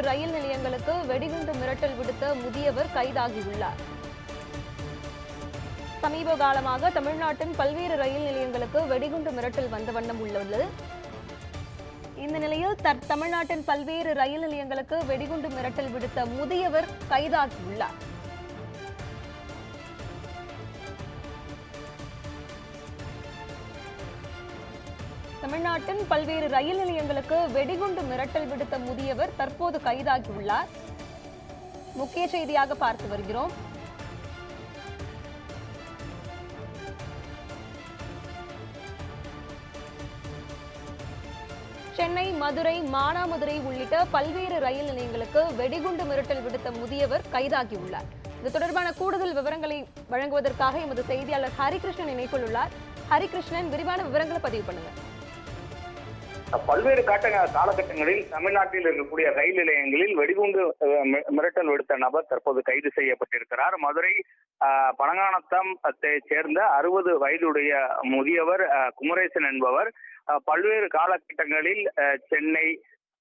ரயில் நிலையங்களுக்கு வெடிகுண்டு மிரட்டல் விடுத்த முதியவர் கைதாகியுள்ளார். சமீப காலமாக தமிழ்நாட்டின் பல்வேறு ரயில் நிலையங்களுக்கு வெடிகுண்டு மிரட்டல் வந்த வண்ணம் உள்ளது. இந்த நிலையில் தமிழ்நாட்டின் பல்வேறு ரயில் நிலையங்களுக்கு வெடிகுண்டு மிரட்டல் விடுத்த முதியவர் கைதாகியுள்ளார். தமிழ்நாட்டின் பல்வேறு ரயில் நிலையங்களுக்கு வெடிகுண்டு மிரட்டல் விடுத்த முதியவர் தற்போது கைதாகியுள்ளார். முக்கிய செய்தியாக பார்த்து வருகிறோம். சென்னை மதுரை மானாமதுரை உள்ளிட்ட பல்வேறு ரயில் நிலையங்களுக்கு வெடிகுண்டு மிரட்டல் விடுத்த முதியவர் கைதாகியுள்ளார். இது தொடர்பான கூடுதல் விவரங்களை வழங்குவதற்காக எமது செய்தியாளர் ஹரிகிருஷ்ணன் இணைப்பில் உள்ளார். ஹரிகிருஷ்ணன் விரிவான விவரங்களை பதிவு பண்ணுங்க. பல்வேறு காட்ட காலகட்டங்களில் தமிழ்நாட்டில் இருக்கக்கூடிய ரயில் நிலையங்களில் வெடிகுண்டு மிரட்டல் விடுத்த நபர் தற்போது கைது செய்யப்பட்டிருக்கிறார். மதுரை அஹ், பனங்கானத்தத்தை சேர்ந்த அறுபது வயதுடைய முதியவர் குமரேசன் என்பவர் பல்வேறு காலகட்டங்களில் சென்னை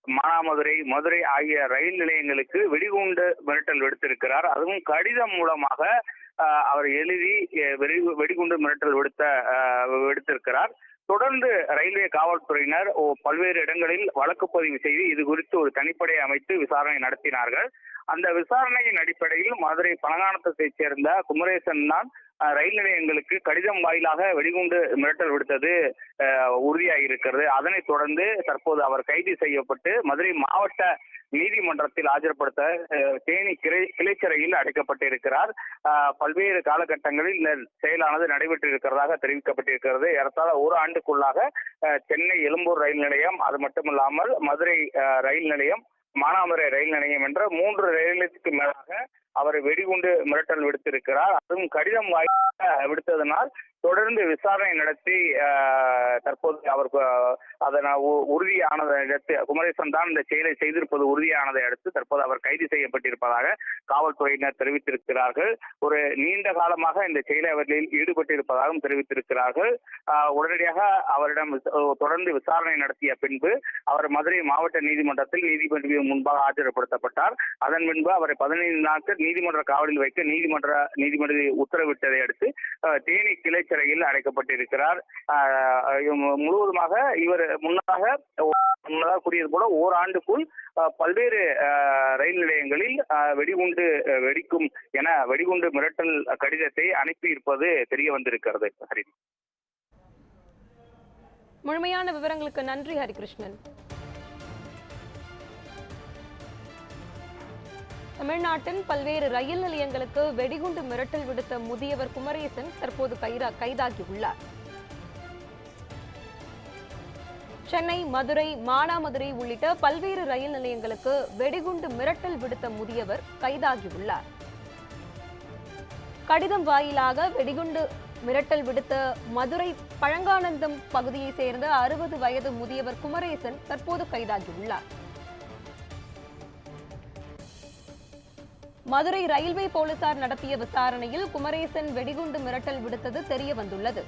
மானாமதுரை மதுரை ஆகிய ரயில் நிலையங்களுக்கு வெடிகுண்டு மிரட்டல் விடுத்திருக்கிறார். அதுவும் கடிதம் மூலமாக அவர் எழுதி வெடி- வெடிகுண்டு மிரட்டல் விடுத்த விடுத்திருக்கிறார். தொடர்ந்து ரயில்வே காவல்துறையினர் ஓ, பல்வேறு இடங்களில் வழக்கு பதிவு செய்து இது குறித்து ஒரு தனிப்படை அமைத்து விசாரணை நடத்தினார்கள். அந்த விசாரணையின் அடிப்படையில் மதுரை பனங்கானத்தைச் சேர்ந்த குமரேசன் தான் ரயில் நிலையங்களுக்கு கடிதம் வாயிலாக வெடிகுண்டு மிரட்டல் விடுத்தது உறுதியாகி உறுதியாகியிருக்கிறது. அதனைத் தொடர்ந்து தற்போது அவர் கைது செய்யப்பட்டு மதுரை மாவட்ட நீதிமன்றத்தில் ஆஜர்படுத்த தேனி கிளை கிளைச்சிறையில் அடைக்கப்பட்டிருக்கிறார். பல்வேறு காலகட்டங்களில் இந்த செயலானது நடைபெற்றிருக்கிறதாக தெரிவிக்கப்பட்டிருக்கிறது. ஏறத்தாழ ஒரு ஆண்டுக்குள்ளாக சென்னை எழும்பூர் ரயில் நிலையம் அது மட்டுமில்லாமல் மதுரை ரயில் நிலையம் மானாமரை ரயில் நிலையம் என்ற மூன்று ரயிலுக்கு மேலாக அவர் வெடிகுண்டு மிரட்டல் விடுத்திருக்கிறார். அதுவும் கடிதம் வாய்ப்பு விடுத்ததனால் தொடர்ந்து விசாரணை நடத்தி தற்போது அவர் அதனை உ- உறுதியானதை அடுத்து குமரேசன் தான் இந்த செயலை செய்திருப்பது உறுதியானதை அடுத்து தற்போது அவர் கைது செய்யப்பட்டிருப்பதாக காவல்துறையினர் தெரிவித்திருக்கிறார்கள். ஒரு நீண்ட காலமாக இந்த செயலை அவர்களில் ஈடுபட்டிருப்பதாகவும் தெரிவித்திருக்கிறார்கள். உடனடியாக அவரிடம் தொடர்ந்து விசாரணை நடத்திய பின்பு அவர் மதுரை மாவட்ட நீதிமன்றத்தில் நீதிபதி முன்பாக ஆஜர்படுத்தப்பட்டார். அதன் பின்பு அவரை பதினைந்து நாட்கள் நீதிமன்ற காவலில் வைக்க நீதிமன்ற நீதிமன்ற உத்தரவிட்டதை அடுத்து தேனி கிளை சிறையில் அடைக்கப்பட்டிருக்கிறார் முழுவதுமாக இவர் முன்னதாக முன்னதாக கூறியது போல ஓராண்டுக்குள் பல்வேறு ரயில் நிலையங்களில் வெடிகுண்டு வெடிக்கும் என வெடிகுண்டு மிரட்டல் கடிதத்தை அனுப்பியிருப்பது தெரிய வந்திருக்கிறது ஹரி. முழுமையான விவரங்களுக்கு நன்றி ஹரிகிருஷ்ணன். தமிழ்நாட்டின் பல்வேறு ரயில் நிலையங்களுக்கு வெடிகுண்டு மிரட்டல் விடுத்த முதியவர் குமரேசன் தற்போது கைதா கைதாகியுள்ளார். சென்னை மதுரை மானாமதுரை உள்ளிட்ட பல்வேறு ரயில் நிலையங்களுக்கு வெடிகுண்டு மிரட்டல் விடுத்த முதியவர் கைதாகியுள்ளார். கடிதம் வாயிலாக வெடிகுண்டு மிரட்டல் விடுத்த மதுரை பழங்கானந்தம் பகுதியைச் சேர்ந்த அறுபது வயது முதியவர் குமரேசன் தற்போது கைதாகியுள்ளார். மதுரை ரயில்வே போலீசார் நடத்திய விசாரணையில் குமரேசன் வெடிகுண்டு மிரட்டல் விடுத்தது தெரிய வந்துள்ளது.